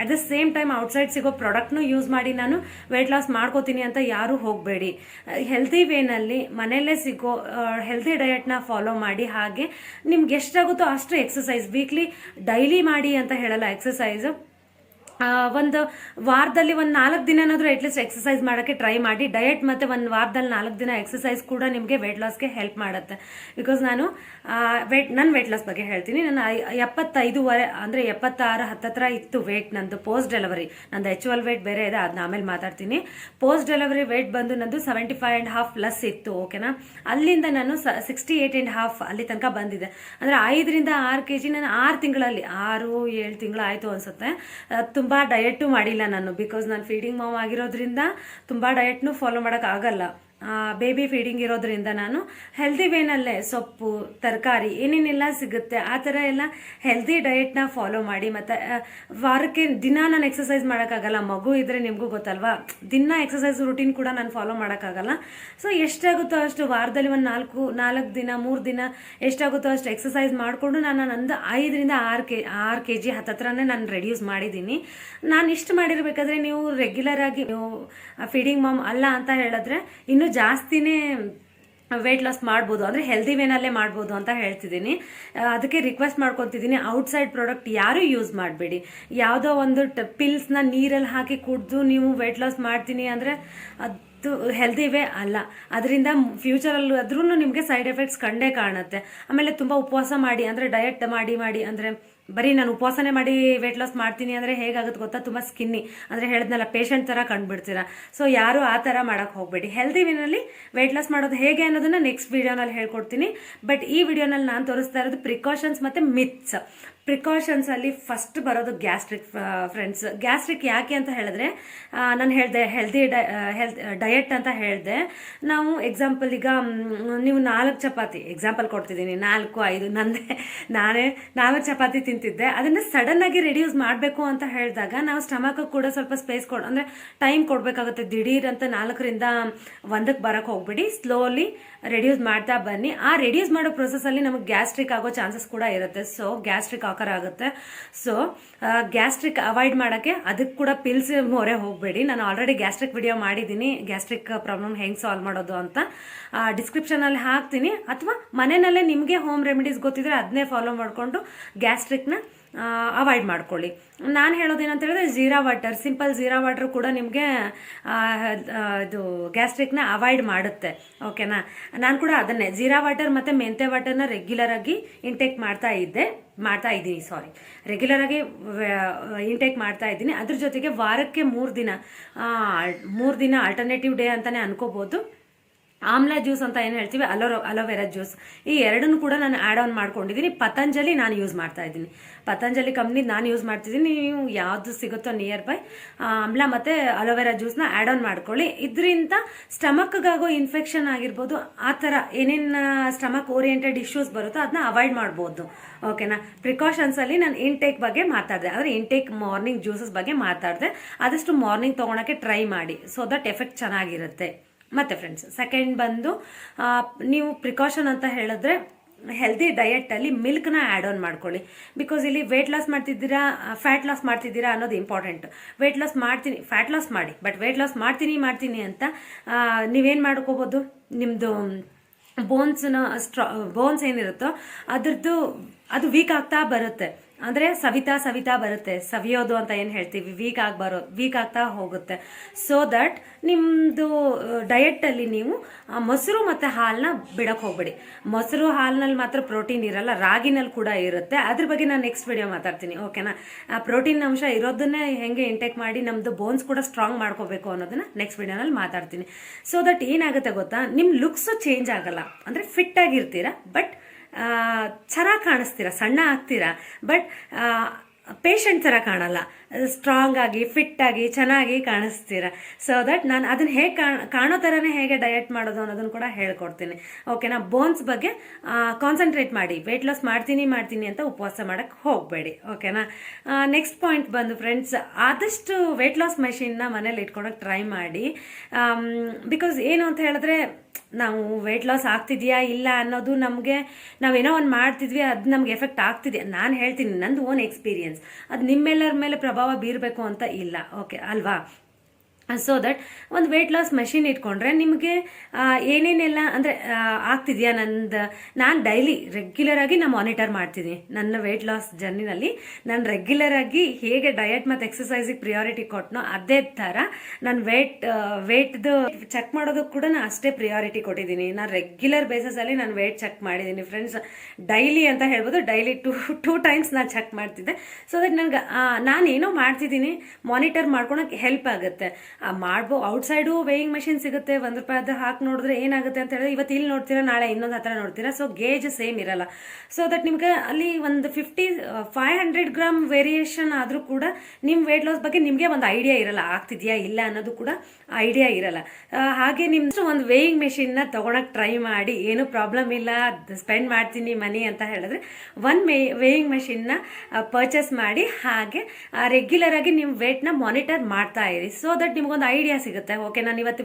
at the same time outside ಸಿಗೋ ಪ್ರಾಡಕ್ಟ್ನು ಯೂಸ್ ಮಾಡಿ ನಾನು ವೆಯ್ಟ್ ಲಾಸ್ ಮಾಡ್ಕೋತೀನಿ ಅಂತ ಯಾರೂ ಹೋಗಬೇಡಿ. ಹೆಲ್ದಿ ವೇನಲ್ಲಿ ಮನೆಯಲ್ಲೇ ಸಿಗೋ ಹೆಲ್ದಿ ಡಯಟ್ನ ಫಾಲೋ ಮಾಡಿ ಹಾಗೆ ನಿಮ್ಗೆ ಎಷ್ಟಾಗುತ್ತೋ ಅಷ್ಟು ಎಕ್ಸಸೈಸ್ ವೀಕ್ಲಿ ಡೈಲಿ ಮಾಡಿ ಅಂತ ಹೇಳಲ್ಲ. ಎಕ್ಸಸೈಸ್ ಒಂದು ವಾರದಲ್ಲಿ ಒಂದು ನಾಲ್ಕು ದಿನನಾದರೂ ಅಟ್ಲೀಸ್ಟ್ ಎಕ್ಸಸೈಸ್ ಮಾಡೋಕ್ಕೆ ಟ್ರೈ ಮಾಡಿ. ಡಯಟ್ ಮತ್ತು ಒಂದು ವಾರದಲ್ಲಿ ನಾಲ್ಕು ದಿನ ಎಕ್ಸಸೈಸ್ ಕೂಡ ನಿಮಗೆ ವೆಯ್ಟ್ ಲಾಸ್ಗೆ ಹೆಲ್ಪ್ ಮಾಡುತ್ತೆ. ಬಿಕಾಸ್ ನಾನು ವೆಯ್ಟ್ ನನ್ನ ವೆಯ್ಟ್ ಲಾಸ್ ಬಗ್ಗೆ ಹೇಳ್ತೀನಿ. ನಾನು ಎಪ್ಪತ್ತೈದುವರೆ ಅಂದರೆ ಎಪ್ಪತ್ತಾರು ಹತ್ತತ್ರ ಇತ್ತು ವೆಯ್ಟ್ ನಂದು ಪೋಸ್ಟ್ ಡೆಲಿವರಿ ನಂದು ಆ್ಯಕ್ಚುವಲ್ ವೆಯ್ಟ್ ಬೇರೆ ಇದೆ ಅದನ್ನ ಆಮೇಲೆ ಮಾತಾಡ್ತೀನಿ. ಪೋಸ್ಟ್ ಡೆಲಿವರಿ ವೆಯ್ಟ್ ಬಂದು ನಂದು seventy five and half plus ಇತ್ತು ಓಕೆನಾ ಅಲ್ಲಿಂದ ನಾನು ಸಿಕ್ಸ್ಟಿ ಏಯ್ಟ್ ಆ್ಯಂಡ್ ಹಾಫ್ ಅಲ್ಲಿ ತನಕ ಬಂದಿದೆ ಅಂದರೆ ಐದರಿಂದ ಆರು ಕೆ ಜಿ ನಾನು ಆರು ತಿಂಗಳಲ್ಲಿ, ಆರು ಏಳು ತಿಂಗಳು ಆಯಿತು ಅನಿಸುತ್ತೆ. ತುಂಬ ಡಯಟು ಮಾಡಿಲ್ಲ ನಾನು ಬಿಕಾಸ್ ನಾನು ಫೀಡಿಂಗ್ ಮಾಮ್ ಆಗಿರೋದ್ರಿಂದ ತುಂಬ ಡಯೆಟ್ನೂ ಫಾಲೋ ಮಾಡೋಕ್ಕಾಗಲ್ಲ ಬೇಬಿ ಫೀಡಿಂಗ್ ಇರೋದ್ರಿಂದ ನಾನು ಹೆಲ್ದಿ ವೇನಲ್ಲೇ ಸೊಪ್ಪು, ತರಕಾರಿ ಏನೇನೆಲ್ಲ ಸಿಗುತ್ತೆ ಆ ಥರ ಎಲ್ಲ ಹೆಲ್ದಿ ಡಯೆಟ್ನ ಫಾಲೋ ಮಾಡಿ ಮತ್ತು ವಾರಕ್ಕೆ ದಿನ ನಾನು ಎಕ್ಸಸೈಸ್ ಮಾಡೋಕ್ಕಾಗಲ್ಲ, ಮಗು ಇದ್ದರೆ ನಿಮಗೂ ಗೊತ್ತಲ್ವಾ? ದಿನ ಎಕ್ಸಸೈಸ್ ರುಟೀನ್ ಕೂಡ ನಾನು ಫಾಲೋ ಮಾಡೋಕ್ಕಾಗಲ್ಲ. ಸೊ ಎಷ್ಟಾಗುತ್ತೋ ಅಷ್ಟು ವಾರದಲ್ಲಿ ಒಂದು ನಾಲ್ಕು ನಾಲ್ಕು ದಿನ, ಮೂರು ದಿನ ಎಷ್ಟಾಗುತ್ತೋ ಅಷ್ಟು ಎಕ್ಸಸೈಸ್ ಮಾಡಿಕೊಂಡು ನಾನು ನಂದು ಐದರಿಂದ ಆರು ಕೆ ಆರು ಕೆ ಜಿ ಹತ್ತತ್ರನೇ ನಾನು ರೆಡ್ಯೂಸ್ ಮಾಡಿದ್ದೀನಿ. ನಾನು ಇಷ್ಟು ಮಾಡಿರಬೇಕಾದ್ರೆ ನೀವು ರೆಗ್ಯುಲರ್ ಆಗಿ ನೀವು ಫೀಡಿಂಗ್ ಮಾಮ್ ಅಲ್ಲ ಅಂತ ಹೇಳಿದ್ರೆ ಇನ್ನೂ ಜಾಸ್ತಿನೇ ವೆಯ್ಟ್ ಲಾಸ್ ಮಾಡ್ಬೋದು, ಅಂದರೆ ಹೆಲ್ದಿ ವೇನಲ್ಲೇ ಮಾಡ್ಬೋದು ಅಂತ ಹೇಳ್ತಿದ್ದೀನಿ. ಅದಕ್ಕೆ ರಿಕ್ವೆಸ್ಟ್ ಮಾಡ್ಕೊತಿದ್ದೀನಿ ಔಟ್ಸೈಡ್ ಪ್ರಾಡಕ್ಟ್ ಯಾರೂ ಯೂಸ್ ಮಾಡಬೇಡಿ. ಯಾವುದೋ ಒಂದು ಟ ಪಿಲ್ಸ್ನ ನೀರಲ್ಲಿ ಹಾಕಿ ಕುಡಿದು ನೀವು ವೆಯ್ಟ್ ಲಾಸ್ ಮಾಡ್ತೀನಿ ಅಂದರೆ ಅದು ಹೆಲ್ದಿ ವೇ ಅಲ್ಲ. ಅದರಿಂದ ಫ್ಯೂಚರಲ್ಲಿ ಆದ್ರೂ ನಿಮಗೆ ಸೈಡ್ ಎಫೆಕ್ಟ್ಸ್ ಕಂಡೇ ಕಾಣುತ್ತೆ. ಆಮೇಲೆ ತುಂಬ ಉಪವಾಸ ಮಾಡಿ, ಅಂದರೆ ಡಯಟ್ ಮಾಡಿ ಮಾಡಿ, ಅಂದರೆ ಬರೀ ನಾನು ಉಪವಾಸನೆ ಮಾಡಿ ವೆಯ್ಟ್ ಲಾಸ್ ಮಾಡ್ತೀನಿ ಅಂದರೆ ಹೇಗಾಗುತ್ತೆ ಗೊತ್ತಾ? ತುಂಬ ಸ್ಕಿನ್ನಿ ಅಂದರೆ ಹೇಳಿದ್ನಲ್ಲ ಪೇಷಂಟ್ ಥರ ಕಂಡುಬಿಡ್ತೀರಾ. ಸೊ ಯಾರು ಆ ಥರ ಮಾಡೋಕ್ಕೆ ಹೋಗಬೇಡಿ. ಹೆಲ್ದಿ ವಿನಲ್ಲಿ ವೆಯ್ಟ್ ಲಾಸ್ ಮಾಡೋದು ಹೇಗೆ ಅನ್ನೋದನ್ನ ನೆಕ್ಸ್ಟ್ ವೀಡಿಯೋನಲ್ಲಿ ಹೇಳ್ಕೊಡ್ತೀನಿ. ಬಟ್ ಈ ವಿಡಿಯೋನಲ್ಲಿ ನಾನು ತೋರಿಸ್ತಾ ಇರೋದು ಪ್ರಿಕಾಷನ್ಸ್ ಮತ್ತು ಮಿತ್ಸ್ ಪ್ರಿಕಾಷನ್ಸ್ ಅಲ್ಲಿ ಫಸ್ಟ್ ಬರೋದು ಗ್ಯಾಸ್ಟ್ರಿಕ್ ಫ್ರೆಂಡ್ಸ್ ಗ್ಯಾಸ್ಟ್ರಿಕ್ ಯಾಕೆ ಅಂತ ಹೇಳಿದ್ರೆ ನಾನು ಹೇಳಿದೆ ಹೆಲ್ದಿ ಹೆಲ್ತ್ ಡಯಟ್ ಅಂತ ಹೇಳಿದೆ. ನಾವು ಎಕ್ಸಾಂಪಲ್ ಈಗ ನೀವು ನಾಲ್ಕು ಚಪಾತಿ ಎಕ್ಸಾಂಪಲ್ ಕೊಡ್ತಿದ್ದೀನಿ. ನಾಲ್ಕು, ಐದು, ನಂದೇ. ನಾನೇ ನಾಲ್ಕು ಚಪಾತಿ ತಿಂತಿದ್ದೆ. ಅದನ್ನು ಸಡನ್ ಆಗಿ ರೆಡ್ಯೂಸ್ ಮಾಡಬೇಕು ಅಂತ ಹೇಳಿದಾಗ ನಾವು ಸ್ಟಮಕ್ ಕೂಡ ಸ್ವಲ್ಪ ಸ್ಪೇಸ್ ಕೊಡ್, ಅಂದರೆ ಟೈಮ್ ಕೊಡಬೇಕಾಗುತ್ತೆ. ದಿಢೀರ್ ಅಂತ ನಾಲ್ಕರಿಂದ ಒಂದಕ್ಕೆ ಬರೋಕ್ಕೆ ಹೋಗ್ಬಿಡಿ. ಸ್ಲೋಲಿ ರೆಡ್ಯೂಸ್ ಮಾಡ್ತಾ ಬನ್ನಿ. ಆ ರೆಡ್ಯೂಸ್ ಮಾಡೋ ಪ್ರೊಸೆಸಲ್ಲಿ ನಮಗೆ ಗ್ಯಾಸ್ಟ್ರಿಕ್ ಆಗೋ ಚಾನ್ಸಸ್ ಕೂಡ ಇರುತ್ತೆ. ಸೊ ಗ್ಯಾಸ್ಟ್ರಿಕ್ ಆಕರ್ ಆಗುತ್ತೆ. ಸೊ ಗ್ಯಾಸ್ಟ್ರಿಕ್ ಅವಾಯ್ಡ್ ಮಾಡೋಕ್ಕೆ ಅದಕ್ಕೆ ಕೂಡ ಪಿಲ್ಸ್ ಮೊರೆ ಹೋಗಬೇಡಿ. ನಾನು ಆಲ್ರೆಡಿ ಗ್ಯಾಸ್ಟ್ರಿಕ್ ವಿಡಿಯೋ ಮಾಡಿದ್ದೀನಿ. ಗ್ಯಾಸ್ಟ್ರಿಕ್ ಪ್ರಾಬ್ಲಮ್ ಹೆಂಗೆ ಸಾಲ್ವ್ ಮಾಡೋದು ಅಂತ. ಡಿಸ್ಕ್ರಿಪ್ಷನಲ್ಲಿ ಹಾಕ್ತೀನಿ. ಅಥವಾ ಮನೆಯಲ್ಲೇ ನಿಮಗೆ ಹೋಮ್ ರೆಮಿಡೀಸ್ ಗೊತ್ತಿದ್ರೆ ಅದನ್ನೇ ಫಾಲೋ ಮಾಡಿಕೊಂಡು ಗ್ಯಾಸ್ಟ್ರಿಕ್ನ ಅವಾಯ್ಡ್ ಮಾಡ್ಕೊಳ್ಳಿ. ನಾನು ಹೇಳೋದೇನಂತ ಹೇಳಿದ್ರೆ jeera water simple jeera water ಕೂಡ ನಿಮಗೆ ಇದು ಗ್ಯಾಸ್ಟ್ರಿಕ್ನ ಅವಾಯ್ಡ್ ಮಾಡುತ್ತೆ. ಓಕೆನಾ ನಾನು ಕೂಡ ಅದನ್ನೇ. ಜೀರಾ ವಾಟರ್ ಮತ್ತು ಮೆಂತೆ ವಾಟರ್ನ ರೆಗ್ಯುಲರಾಗಿ ಇಂಟೇಕ್ ಮಾಡ್ತಾ ಇದ್ದೆ. ಮಾಡ್ತಾ ಇದ್ದೀನಿ ಸಾರಿ ರೆಗ್ಯುಲರ್ ಆಗಿ ಇಂಟೇಕ್ ಮಾಡ್ತಾ ಇದ್ದೀನಿ. ಅದ್ರ ಜೊತೆಗೆ ವಾರಕ್ಕೆ ಮೂರು ದಿನ ಮೂರು ದಿನ ಆಲ್ಟರ್ನೇಟಿವ್ ಡೇ ಅಂತಲೇ ಅನ್ಕೋಬೋದು. ಆಮ್ಲ ಜ್ಯೂಸ್ ಅಂತ ಏನು ಹೇಳ್ತೀವಿ? ಅಲೋ ಅಲೋವೆರಾ ಜ್ಯೂಸ್ ಈ ಎರಡನ್ನೂ ಕೂಡ ನಾನು ಆ್ಯಡ್ ಆನ್ ಮಾಡ್ಕೊಂಡಿದ್ದೀನಿ. ಪತಂಜಲಿ ನಾನು ಯೂಸ್ ಮಾಡ್ತಾ ಇದ್ದೀನಿ. ಪತಂಜಲಿ ಕಂಪ್ನಿ ನಾನು ಯೂಸ್ ಮಾಡ್ತಿದ್ದೀನಿ. ನೀವು ಯಾವುದು ಸಿಗುತ್ತೋ ನಿಯರ್ ಬೈ ಆಮ್ಲ ಮತ್ತು ಅಲೋವೆರಾ ಜ್ಯೂಸ್ನ ಆ್ಯಡ್ ಆನ್ ಮಾಡ್ಕೊಳ್ಳಿ. ಇದರಿಂದ ಸ್ಟಮಕ್ಗಾಗೋ ಇನ್ಫೆಕ್ಷನ್ ಆಗಿರ್ಬೋದು, ಆ ಥರ ಏನೇನು ಸ್ಟಮಕ್ ಓರಿಯೆಂಟೆಡ್ ಇಶ್ಯೂಸ್ ಬರುತ್ತೋ ಅದನ್ನ ಅವಾಯ್ಡ್ ಮಾಡ್ಬೋದು. ಓಕೆನಾ ಪ್ರಿಕಾಷನ್ಸಲ್ಲಿ ನಾನು ಇಂಟೇಕ್ ಬಗ್ಗೆ ಮಾತಾಡಿದೆ. ಅಂದರೆ ಇಂಟೇಕ್ ಮಾರ್ನಿಂಗ್ ಜ್ಯೂಸಸ್ ಬಗ್ಗೆ ಮಾತಾಡಿದೆ. ಆದಷ್ಟು ಮಾರ್ನಿಂಗ್ ತೊಗೊಳಕ್ಕೆ ಟ್ರೈ ಮಾಡಿ. ಸೊ ದಟ್ ಎಫೆಕ್ಟ್ ಚೆನ್ನಾಗಿರುತ್ತೆ. ಮತ್ತೆ ಫ್ರೆಂಡ್ಸ್ ಸೆಕೆಂಡ್ ಬಂದು ನೀವು ಪ್ರಿಕಾಷನ್ ಅಂತ ಹೇಳಿದ್ರೆ ಹೆಲ್ದಿ ಡಯಟಲ್ಲಿ ಮಿಲ್ಕ್ನ ಆ್ಯಡ್ ಆನ್ ಮಾಡ್ಕೊಳ್ಳಿ. ಬಿಕಾಸ್ ಇಲ್ಲಿ ವೆಯ್ಟ್ ಲಾಸ್ ಮಾಡ್ತಿದ್ದೀರಾ ಫ್ಯಾಟ್ ಲಾಸ್ ಮಾಡ್ತಿದ್ದೀರಾ ಅನ್ನೋದು ಇಂಪಾರ್ಟೆಂಟ್ ವೆಯ್ಟ್ ಲಾಸ್ ಮಾಡ್ತೀನಿ ಫ್ಯಾಟ್ ಲಾಸ್ ಮಾಡಿ ಬಟ್ ವೆಯ್ಟ್ ಲಾಸ್ ಮಾಡ್ತೀನಿ ಮಾಡ್ತೀನಿ ಅಂತ ನೀವೇನು ಮಾಡ್ಕೋಬೋದು? ನಿಮ್ಮದು ಬೋನ್ಸ್ನ ಸ್ಟ್ರಾ ಬೋನ್ಸ್ ಏನಿರುತ್ತೋ, ಅದ್ರದ್ದು ಅದು ವೀಕ್ ಆಗ್ತಾ ಬರುತ್ತೆ. ಅಂದರೆ ಸವಿತಾ ಸವಿತಾ ಬರುತ್ತೆ. ಸವಿಯೋದು ಅಂತ ಏನು ಹೇಳ್ತೀವಿ? ವೀಕ್ ಆಗಿ ಬರೋ ವೀಕ್ ಆಗ್ತಾ ಹೋಗುತ್ತೆ. ಸೊ ದಟ್ ನಿಮ್ಮದು ಅಲ್ಲಿ ನೀವು ಮೊಸರು ಮತ್ತು ಹಾಲನ್ನ ಬಿಡಕ್ ಹೋಗ್ಬೇಡಿ. ಮೊಸರು, ಹಾಲಿನಲ್ಲಿ ಮಾತ್ರ ಪ್ರೋಟೀನ್ ಇರಲ್ಲ, ರಾಗಿನಲ್ಲಿ ಕೂಡ ಇರುತ್ತೆ. ಅದ್ರ ಬಗ್ಗೆ ನಾನು ನೆಕ್ಸ್ಟ್ ವಿಡಿಯೋ ಮಾತಾಡ್ತೀನಿ ಓಕೆನಾ ಆ ಪ್ರೋಟೀನ್ ಅಂಶ ಇರೋದನ್ನೇ ಹೆಂಗೆ ಇಂಟೇಕ್ ಮಾಡಿ ನಮ್ಮದು ಬೋನ್ಸ್ ಕೂಡ ಸ್ಟ್ರಾಂಗ್ ಮಾಡ್ಕೋಬೇಕು ಅನ್ನೋದನ್ನ ನೆಕ್ಸ್ಟ್ ವಿಡಿಯೋನಲ್ಲಿ ಮಾತಾಡ್ತೀನಿ. ಸೊ ದಟ್ ಏನಾಗುತ್ತೆ ಗೊತ್ತಾ? ನಿಮ್ಮ ಲುಕ್ಸು ಚೇಂಜ್ ಆಗಲ್ಲ. ಅಂದರೆ ಫಿಟ್ ಆಗಿರ್ತೀರಾ ಬಟ್ ಚೆನ್ನಾಗಿ ಕಾಣಿಸ್ತೀರಾ, ಸಣ್ಣ ಆಗ್ತೀರಾ? ಬಟ್ ಪೇಷಂಟ್ ಥರ ಕಾಣಲ್ಲ. ಸ್ಟ್ರಾಂಗ್ ಆಗಿ ಫಿಟ್ ಆಗಿ, ಚೆನ್ನಾಗಿ ಕಾಣಿಸ್ತೀರ? ಸೊ ದಟ್ ನಾನು ಅದನ್ನ ಹೇಗೆ ಕಾಣೋ ಥರನೇ ಹೇಗೆ ಡಯಟ್ ಮಾಡೋದು ಅನ್ನೋದನ್ನು ಕೂಡ ಹೇಳ್ಕೊಡ್ತೀನಿ. ಓಕೆನಾ ಬೋನ್ಸ್ ಬಗ್ಗೆ ಕಾನ್ಸಂಟ್ರೇಟ್ ಮಾಡಿ ವೆಯ್ಟ್ ಲಾಸ್ ಮಾಡ್ತೀನಿ ಮಾಡ್ತೀನಿ ಅಂತ ಉಪವಾಸ ಮಾಡೋಕ್ಕೆ ಹೋಗಬೇಡಿ. ಓಕೆನಾ ನೆಕ್ಸ್ಟ್ ಪಾಯಿಂಟ್ ಬಂದು ಫ್ರೆಂಡ್ಸ್ ಆದಷ್ಟು ವೆಯ್ಟ್ ಲಾಸ್ ಮೆಷಿನ್ನ ಮನೇಲಿ ಇಟ್ಕೊಳಕ್ಕೆ ಟ್ರೈ ಮಾಡಿ ಬಿಕಾಸ್ ಏನು ಅಂತ ಹೇಳಿದ್ರೆ ನಾವು ವೆಯ್ಟ್ ಲಾಸ್ ಆಗ್ತಿದೆಯಾ ಇಲ್ಲ ಅನ್ನೋದು ನಮಗೆ ನಾವೇನೋ ಒಂದು ಮಾಡ್ತಿದ್ವಿ, ಅದು ನಮ್ಗೆ ಎಫೆಕ್ಟ್ ಆಗ್ತಿದೆ. ನಾನು ಹೇಳ್ತೀನಿ, ನಂದು ಓನ್ ಎಕ್ಸ್ಪೀರಿಯನ್ಸ್ ಅದು ನಿಮ್ಮೆಲ್ಲರ ಮೇಲೆ ಪ್ರಭಾವ ಬೀರಬೇಕು ಅಂತ ಇಲ್ಲ. ಓಕೆ ಅಲ್ವಾ? ಸೊ ದಟ್ ಒಂದು ವೆಯ್ಟ್ ಲಾಸ್ ಮೆಷಿನ್ ಇಟ್ಕೊಂಡ್ರೆ ನಿಮಗೆ ಏನೇನೆಲ್ಲ ಅಂದರೆ ಆಗ್ತಿದೆಯಾ? ನಂದು, ನಾನು ಡೈಲಿ ರೆಗ್ಯುಲರ್ ಆಗಿ ನಾನು ಮಾನಿಟರ್ ಮಾಡ್ತೀನಿ ನನ್ನ ವೆಯ್ಟ್ ಲಾಸ್ ಜರ್ನಿನಲ್ಲಿ ನಾನು ರೆಗ್ಯುಲರ್ ಆಗಿ ಹೇಗೆ ಡಯಟ್ ಮತ್ತು ಎಕ್ಸಸೈಸಿಗೆ ಪ್ರಿಯಾರಿಟಿ ಕೊಟ್ಟನೋ ಅದೇ ಥರ ನಾನು ವೆಯ್ಟ್ ವೆಯ್ಟ್ದು ಚೆಕ್ ಮಾಡೋದಕ್ಕೆ ಕೂಡ ನಾನು ಅಷ್ಟೇ ಪ್ರಿಯಾರಿಟಿ ಕೊಟ್ಟಿದ್ದೀನಿ ನಾನು ರೆಗ್ಯುಲರ್ ಬೇಸಸಲ್ಲಿ ನಾನು ವೆಯ್ಟ್ ಚೆಕ್ ಮಾಡಿದ್ದೀನಿ ಫ್ರೆಂಡ್ಸ್ ಡೈಲಿ ಅಂತ ಹೇಳ್ಬೋದು ಡೈಲಿ ಟೂ ಟೂ ಟೈಮ್ಸ್ ನಾನು ಚೆಕ್ ಮಾಡ್ತಿದ್ದೆ. ಸೊ ದಟ್ ನನಗೆ ನಾನು ಏನೋ ಮಾಡ್ತಿದ್ದೀನಿ ಮಾನಿಟರ್ ಮಾಡ್ಕೊಳಕ್ಕೆ ಹೆಲ್ಪ್ ಆಗುತ್ತೆ. ಮಾಡ್ಬೋ ಔಟ್ಸೈಡು ವೇಯಿಂಗ್ ಮೆಷಿನ್ ಸಿಗುತ್ತೆ. ಒಂದು ರೂಪಾಯಿದು ಹಾಕಿ ನೋಡಿದ್ರೆ ಏನಾಗುತ್ತೆ ಅಂತ ಹೇಳಿದ್ರೆ, ಇವತ್ತು ಇಲ್ಲಿ ನೋಡ್ತೀರಾ? ನಾಳೆ ಇನ್ನೊಂದು ಹತ್ರ ನೋಡ್ತೀರಾ? ಸೊ ಗೇಜ್ ಸೇಮ್ ಇರಲ್ಲ. ಸೊ ದಟ್ ನಿಮ್ಗೆ ಅಲ್ಲಿ ಒಂದು fifty five hundred gram variation ಆದರೂ ಕೂಡ ನಿಮ್ಮ ವೇಟ್ ಲಾಸ್ ಬಗ್ಗೆ ನಿಮಗೆ ಒಂದು ಐಡಿಯಾ ಇರಲ್ಲ. ಆಗ್ತಿದೆಯಾ ಇಲ್ಲ ಅನ್ನೋದು ಕೂಡ ಐಡಿಯಾ ಇರಲ್ಲ. ಹಾಗೆ ನಿಮ್ದು ಒಂದು ವೇಯಿಂಗ್ ಮೆಷಿನ್ನ ತೊಗೊಳಕ್ಕೆ ಟ್ರೈ ಮಾಡಿ. ಏನು ಪ್ರಾಬ್ಲಮ್ ಇಲ್ಲ. ಸ್ಪೆಂಡ್ ಮಾಡ್ತೀನಿ ಮನಿ ಅಂತ ಹೇಳಿದ್ರೆ ಒನ್ ಮೇ ವೇಯಿಂಗ್ ಮೆಷಿನ್ನ ಪರ್ಚೇಸ್ ಮಾಡಿ. ಹಾಗೆ ರೆಗ್ಯುಲರ್ ಆಗಿ ನಿಮ್ಮ ವೇಟ್ನ ಮಾನಿಟರ್ ಮಾಡ್ತಾ ಇರಿ. ಸೊ ದಟ್ ನಿಮ್ಗೊಂದು ಐಡಿಯಾ ಸಿಗುತ್ತೆ. ಓಕೆ ನಾನು ಇವತ್ತು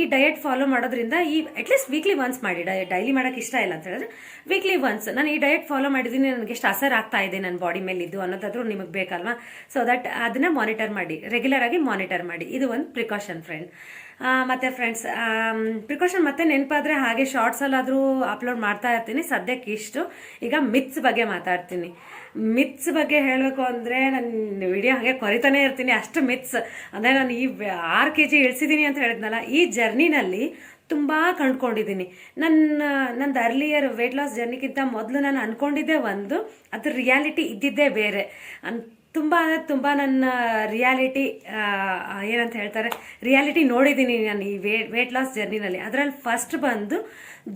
ಈ ಡಯಟ್ ಫಾಲೋ ಮಾಡೋದ್ರಿಂದ ಈ ಅಟ್ಲೀಸ್ಟ್ ವೀಕ್ಲಿ ಒನ್ಸ್ ಮಾಡಿ. ಡಯ ಡೈಲಿ ಮಾಡೋಕೆ ಇಷ್ಟ ಇಲ್ಲ ಅಂತ ಹೇಳಿದ್ರೆ ವೀಕ್ಲಿ ಒನ್ಸ್ ನಾನು ಈ ಡಯಟ್ ಫಾಲೋ ಮಾಡಿದ್ದೀನಿ, ನನಗೆ ಎಷ್ಟು ಅಸರ್ ಆಗ್ತಾ ಇದೆ ನನ್ನ ಬಾಡಿ ಮೇಲೆ ಇದು ಅನ್ನೋದಾದರೂ ನಿಮಗೆ ಬೇಕಲ್ವಾ? ಸೊ ದಟ್ ಅದನ್ನ ಮಾನಿಟರ್ ಮಾಡಿ. ರೆಗ್ಯುಲರ್ ಆಗಿ ಮಾನಿಟರ್ ಮಾಡಿ. ಇದು ಒಂದು ಪ್ರಿಕಾಷನ್ ಫ್ರೆಂಡ್ ಮತ್ತು ಫ್ರೆಂಡ್ಸ್ ಪ್ರಿಕಾಷನ್ ಮತ್ತೆ ನೆನಪಾದರೆ ಹಾಗೆ ಶಾರ್ಟ್ಸಲ್ಲಾದರೂ ಅಪ್ಲೋಡ್ ಮಾಡ್ತಾ ಇರ್ತೀನಿ. ಸದ್ಯಕ್ಕೆ ಇಷ್ಟು. ಈಗ ಮಿತ್ಸ್ ಬಗ್ಗೆ ಮಾತಾಡ್ತೀನಿ. ಮಿತ್ಸ್ ಬಗ್ಗೆ ಹೇಳಬೇಕು ಅಂದರೆ ನಾನು ವಿಡಿಯೋ ಹಾಗೆ ಕೊರಿತಾನೆ ಇರ್ತೀನಿ, ಅಷ್ಟು ಮಿತ್ಸ್ ಅಂದರೆ ನಾನು ಈ ಆರು ಕೆ ಜಿ ಇಳಿಸಿದ್ದೀನಿ ಅಂತ ಹೇಳಿದ್ನಲ್ಲ, ಈ ಜರ್ನಿನಲ್ಲಿ ತುಂಬ ಕಂಡ್ಕೊಂಡಿದ್ದೀನಿ ನನ್ನ ನಂದು ಅರ್ಲಿಯರ್ ವೆಯ್ಟ್ ಲಾಸ್ ಜರ್ನಿಗಿಂತ ಮೊದಲು ನಾನು ಅಂದ್ಕೊಂಡಿದ್ದೆ ಒಂದು ಅದ್ರ ರಿಯಾಲಿಟಿ ಇದ್ದಿದ್ದೇ ಬೇರೆ. ಅನ್ ತುಂಬ ಅಂದರೆ ತುಂಬ ನನ್ನ ರಿಯಾಲಿಟಿ ಏನಂತ ಹೇಳ್ತಾರೆ ರಿಯಾಲಿಟಿ ನೋಡಿದ್ದೀನಿ ನಾನು ಈ ವೇಟ್ ವೇಟ್ ಲಾಸ್ ಜರ್ನಿನಲ್ಲಿ ಅದರಲ್ಲಿ ಫಸ್ಟ್ ಬಂದು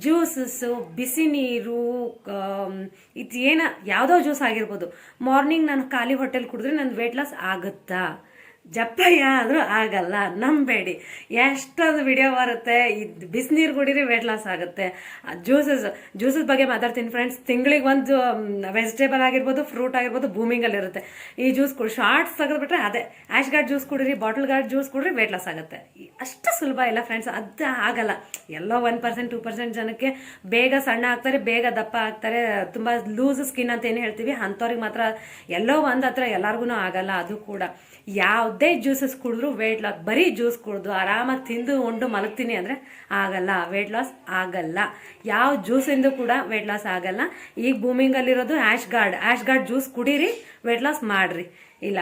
ಜ್ಯೂಸಸ್ಸು ಬಿಸಿ ನೀರು ಇದು ಏನ, ಯಾವುದೋ ಜ್ಯೂಸ್ ಆಗಿರ್ಬೋದು. ಮಾರ್ನಿಂಗ್ ನಾನು ಖಾಲಿ ಹೊಟ್ಟೆಲಿ ಕುಡಿದ್ರೆ ನನ್ನ ವೇಟ್ ಲಾಸ್ ಆಗುತ್ತಾ? ಜಪ್ಪಯ್ಯ ಆದರೂ ಆಗಲ್ಲ, ನಂಬೇಡಿ. ಎಷ್ಟೊಂದು ವಿಡಿಯೋ ಬರುತ್ತೆ ಇದು ಬಿಸಿನೀರು ಕುಡೀರಿ ವೆಯ್ಟ್ ಲಾಸ್ ಆಗುತ್ತೆ. ಜ್ಯೂಸಸ್ ಜ್ಯೂಸಸ್ ಬಗ್ಗೆ ಮಾತಾಡ್ತೀನಿ ಫ್ರೆಂಡ್ಸ್ ತಿಂಗಳಿಗೆ ಒಂದು ವೆಜಿಟೇಬಲ್ ಆಗಿರ್ಬೋದು ಫ್ರೂಟ್ ಆಗಿರ್ಬೋದು ಬೂಮಿಂಗಲ್ಲಿ ಇರುತ್ತೆ ಈ ಜ್ಯೂಸ್ ಕುಡಿ ಶಾರ್ಟ್ಸ್ ತೆಗೆದುಬಿಟ್ರೆ ಅದೇ. ಆ್ಯಶ್ ಗಾರ್ಡ್ ಜ್ಯೂಸ್ ಕುಡೀರಿ ಬಾಟಲ್ ಗಾರ್ಡ್ ಜ್ಯೂಸ್ ಕುಡ್ರಿ ವೆಯ್ಟ್ ಲಾಸ್ ಆಗುತ್ತೆ. ಅಷ್ಟು ಸುಲಭ ಇಲ್ಲ ಫ್ರೆಂಡ್ಸ್ ಅದು ಆಗಲ್ಲ. ಎಲ್ಲೋ ಒನ್ ಪರ್ಸೆಂಟ್ ಟೂ ಪರ್ಸೆಂಟ್ ಜನಕ್ಕೆ ಬೇಗ ಸಣ್ಣ ಆಗ್ತಾರೆ, ಬೇಗ ದಪ್ಪ ಆಗ್ತಾರೆ, ತುಂಬ ಲೂಸ್ ಸ್ಕಿನ್ ಅಂತ ಏನು ಹೇಳ್ತೀವಿ? ಅಂಥವ್ರಿಗೆ ಮಾತ್ರ ಎಲ್ಲೋ ಒಂದು ಹತ್ರ ಎಲ್ಲರಿಗೂ ಆಗಲ್ಲ, ಅದು ಕೂಡ. ಯಾವುದು ಯಾವುದೇ ಜ್ಯೂಸಸ್ ಕುಡಿದ್ರು ವೆಯ್ಟ್ ಲಾಸ್ ಬರೀ ಜ್ಯೂಸ್ ಕುಡಿದು ಆರಾಮಾಗಿ ತಿಂದು ಉಂಡು ಮಲಗ್ತೀನಿ ಅಂದರೆ ಆಗಲ್ಲ. ವೆಯ್ಟ್ ಲಾಸ್ ಆಗಲ್ಲ. ಯಾವ ಜ್ಯೂಸಿಂದ ಕೂಡ ವೆಯ್ಟ್ ಲಾಸ್ ಆಗಲ್ಲ. ಈಗ ಬೂಮಿಂಗಲ್ಲಿರೋದು ash gourd ash gourd juice ಕುಡೀರಿ ವೆಯ್ಟ್ ಲಾಸ್ ಮಾಡಿರಿ. ಇಲ್ಲ.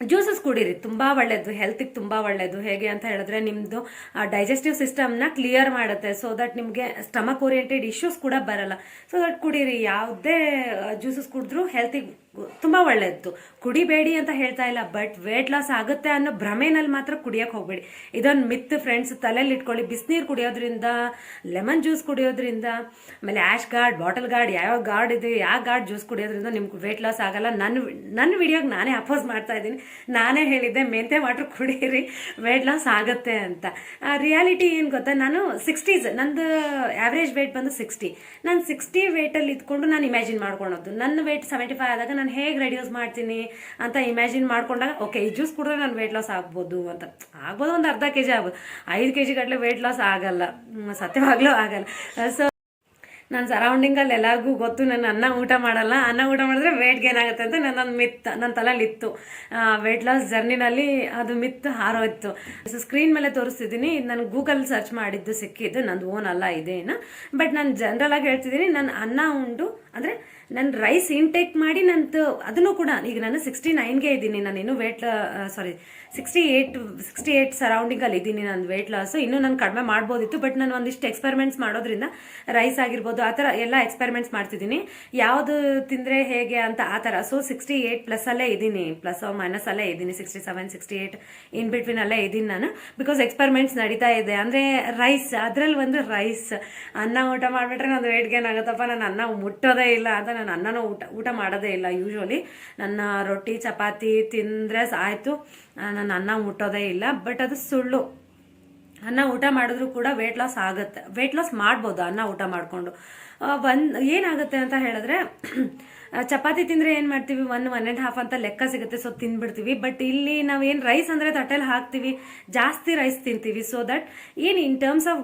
ಜ್ಯೂಸಸ್ ಕುಡೀರಿ. ತುಂಬ ಒಳ್ಳೆಯದು ಹೆಲ್ತಿಗೆ ತುಂಬ ಒಳ್ಳೆಯದು ಹೇಗೆ ಅಂತ ಹೇಳಿದ್ರೆ ನಿಮ್ಮದು ಡೈಜೆಸ್ಟಿವ್ ಸಿಸ್ಟಮ್ನ ಕ್ಲಿಯರ್ ಮಾಡುತ್ತೆ. ಸೊ ದಟ್ ನಿಮಗೆ ಸ್ಟಮಕ್ ಓರಿಯೆಂಟೆಡ್ ಇಶ್ಯೂಸ್ ಕೂಡ ಬರಲ್ಲ. ಸೊ ದಟ್ ಕುಡೀರಿ. ಯಾವುದೇ ಜ್ಯೂಸಸ್ ಕುಡಿದ್ರೂ ಹೆಲ್ತಿಗೆ ತುಂಬ ಒಳ್ಳೆಯದು ಕುಡಿಬೇಡಿ ಅಂತ ಹೇಳ್ತಾ ಇಲ್ಲ ಬಟ್ ವೇಟ್ ಲಾಸ್ ಆಗುತ್ತೆ ಅನ್ನೋ ಭ್ರಮೆನಲ್ಲಿ ಮಾತ್ರ ಕುಡಿಯೋಕೆ ಹೋಗಬೇಡಿ. ಇದೊಂದು ಮಿತ್ ಫ್ರೆಂಡ್ಸ್ ತಲೆಯಲ್ಲಿ ಇಟ್ಕೊಳ್ಳಿ. ಬಿಸಿನೀರು ಕುಡಿಯೋದ್ರಿಂದ ಲೆಮನ್ ಜ್ಯೂಸ್ ಕುಡಿಯೋದ್ರಿಂದ, ಆಮೇಲೆ ಆ್ಯಶ್ ಗಾರ್ಡ್ ಬಾಟಲ್ ಗಾರ್ಡ್ ಯಾವ ಗಾರ್ಡ್ ಇದೆ, ಯಾವ ಗಾರ್ಡ್ ಜ್ಯೂಸ್ ಕುಡಿಯೋದ್ರಿಂದ ನಿಮ್ಗೆ ವೇಟ್ ಲಾಸ್ ಆಗಲ್ಲ. ನನ್ನ ನನ್ನ ವಿಡಿಯೋಗೆ ನಾನೇ ಅಪೋಸ್ ಮಾಡ್ತಾ ಇದ್ದೀನಿ. ನಾನೇ ಹೇಳಿದ್ದೆ, ಮೆಂತೆ ವಾಟ್ರ್ ಕುಡೀರಿ ವೇಟ್ ಲಾಸ್ ಆಗುತ್ತೆ ಅಂತ. ರಿಯಾಲಿಟಿ ಏನು ಗೊತ್ತಾ? ನಾನು ಸಿಕ್ಸ್ಟೀಸ್ ನಂದು ಆ್ಯಾವ್ರೇಜ್ ವೇಟ್ ಬಂದು ಸಿಕ್ಸ್ಟಿ ನಾನು ಸಿಕ್ಸ್ಟಿ ವೇಟಲ್ಲಿ ಇದ್ಕೊಂಡು ನಾನು ಇಮ್ಯಾಜಿನ್ ಮಾಡ್ಕೊಳೋದು. ನನ್ನ ವೇಟ್ ಸೆವೆಂಟಿ ಫೈವ್ ಆದಾಗ ನಾನು ಹೇಗೆ ರೆಡ್ಯೂಸ್ ಮಾಡ್ತೀನಿ ಅಂತ ಇಮ್ಯಾಜಿನ್ ಮಾಡ್ಕೊಂಡಾಗ ಓಕೆ ಈ ಜ್ಯೂಸ್ ಕುಡಿದ್ರೆ ನಾನು ವೆಯ್ಟ್ ಲಾಸ್ ಆಗ್ಬೋದು ಅಂತ. ಆಗ್ಬೋದು ಒಂದು ಅರ್ಧ ಕೆ ಜಿ ಆಗ್ಬೋದು. ಐದು ಕೆ ಜಿ ಗಟ್ಟಲೆ ವೆಯ್ಟ್ ಲಾಸ್ ಆಗಲ್ಲ ಸತ್ಯವಾಗ್ಲೂ ಆಗಲ್ಲ. ಸೊ ನನ್ನ ಸರೌಂಡಿಂಗಲ್ಲಿ ಎಲ್ಲರಿಗೂ ಗೊತ್ತು, ನಾನು ಅನ್ನ ಊಟ ಮಾಡಲ್ಲ. ಅನ್ನ ಊಟ ಮಾಡಿದ್ರೆ ವೆಯ್ಟ್ ಗೇನ್ ಆಗುತ್ತೆ ಅಂತ ನನ್ನ ಮಿತ್ ನನ್ನ ತಲೆಯಲ್ಲಿ ಇತ್ತು. ವೆಯ್ಟ್ ಲಾಸ್ ಜರ್ನಿನಲ್ಲಿ ಅದು ಮಿತ್ ಹಾರೋಯ್ತು. ಸೊ ಸ್ಕ್ರೀನ್ ಮೇಲೆ ತೋರಿಸ್ತಿದ್ದೀನಿ. ಇದು ನಾನು ಗೂಗಲ್ ಸರ್ಚ್ ಮಾಡಿದ್ದು ಸಿಕ್ಕಿದ್ದು. ನಂದು ಓನ್ ಅಲ್ಲ, ಇದೇನು. ಬಟ್ ನಾನು ಜನರಲ್ ಆಗಿ ಹೇಳ್ತಿದ್ದೀನಿ, ನಾನು ಅನ್ನ ಉಂಡು ಅಂದರೆ ನಾನು ರೈಸ್ ಇಂಟೇಕ್ ಮಾಡಿ ನಂದು ಅದನ್ನು ಕೂಡ, ಈಗ ನಾನು ಸಿಕ್ಸ್ಟಿ ನೈನ್ಗೆ ಇದ್ದೀನಿ, ನಾನು ಇನ್ನೂ weight sorry sixty eight sixty eight ಸರೌಂಡಿಂಗಲ್ಲಿ ಇದ್ದೀನಿ ನಾನು ವೇಟ್ ಲಾಸು ಇನ್ನೂ ನಾನು ಕಡಿಮೆ ಮಾಡ್ಬೋದಿತ್ತು ಬಟ್ ನಾನು ಒಂದಿಷ್ಟು ಎಕ್ಸ್ಪೆರಿಮೆಂಟ್ಸ್ ಮಾಡೋದ್ರಿಂದ ರೈಸ್ ಆಗಿರ್ಬೋದು, ಆ ಥರ ಎಲ್ಲ ಎಕ್ಸ್ಪೆರಿಮೆಂಟ್ಸ್ ಮಾಡ್ತಿದ್ದೀನಿ. ಯಾವುದು ತಿಂದರೆ ಹೇಗೆ ಅಂತ ಆ ಥರ. ಸೊ ಸಿಕ್ಸ್ಟಿ ಏಯ್ಟ್ ಪ್ಲಸ್ಸಲ್ಲೇ ಇದ್ದೀನಿ ಪ್ಲಸ್ ಮೈನಸ್ ಅಲ್ಲೇ ಇದ್ದೀನಿ sixty seven sixty eight in between ಅಲ್ಲೇ ಇದ್ದೀನಿ ನಾನು. ಬಿಕಾಸ್ ಎಕ್ಸ್ಪೆರಿಮೆಂಟ್ಸ್ ನಡೀತಾ ಇದೆ. ಅಂದರೆ ರೈಸ್ ಅದರಲ್ಲಿ ಒಂದು ರೈಸ್ ಅನ್ನ ಊಟ ಮಾಡಿಬಿಟ್ರೆ ನಾನು ವೇಟ್ ಗೇನ್ ಆಗುತ್ತಪ್ಪ, ನಾನು ಅನ್ನ ಮುಟ್ಟೋದೇ ಇಲ್ಲ ಅಂತ ನಾನು ಅನ್ನನೂ ಊಟ ಊಟ ಮಾಡೋದೇ ಇಲ್ಲ ಯೂಶ್ವಲಿ ನನ್ನ ರೊಟ್ಟಿ, ಚಪಾತಿ ತಿಂದರೆ ಆಯಿತು ನಾನು ಅನ್ನ ಮುಟ್ಟೋದೇ ಇಲ್ಲ. ಬಟ್ ಅದು ಸುಳ್ಳು. ಅನ್ನ ಊಟ ಮಾಡಿದ್ರು ಕೂಡ ವೆಯ್ಟ್ ಲಾಸ್ ಆಗುತ್ತೆ. ವೆಯ್ಟ್ ಲಾಸ್ ಮಾಡ್ಬೋದು ಅನ್ನ ಊಟ ಮಾಡಿಕೊಂಡು. ಒಂದು ಏನಾಗುತ್ತೆ ಅಂತ ಹೇಳಿದ್ರೆ ಚಪಾತಿ ತಿಂದರೆ ಏನು ಮಾಡ್ತೀವಿ? ಒನ್ ಒನ್ ಆ್ಯಂಡ್ ಹಾಫ್ ಅಂತ ಲೆಕ್ಕ ಸಿಗುತ್ತೆ. ಸೊ ತಿಂದ್ಬಿಡ್ತೀವಿ ಬಟ್ ಇಲ್ಲಿ ನಾವು ಏನು ರೈಸ್ ಅಂದರೆ ತಟ್ಟೆಲಿ ಹಾಕ್ತೀವಿ. ಜಾಸ್ತಿ ರೈಸ್ ತಿಂತೀವಿ. ಸೊ ದಟ್ ಏನ್ ಇನ್ ಟರ್ಮ್ಸ್ ಆಫ್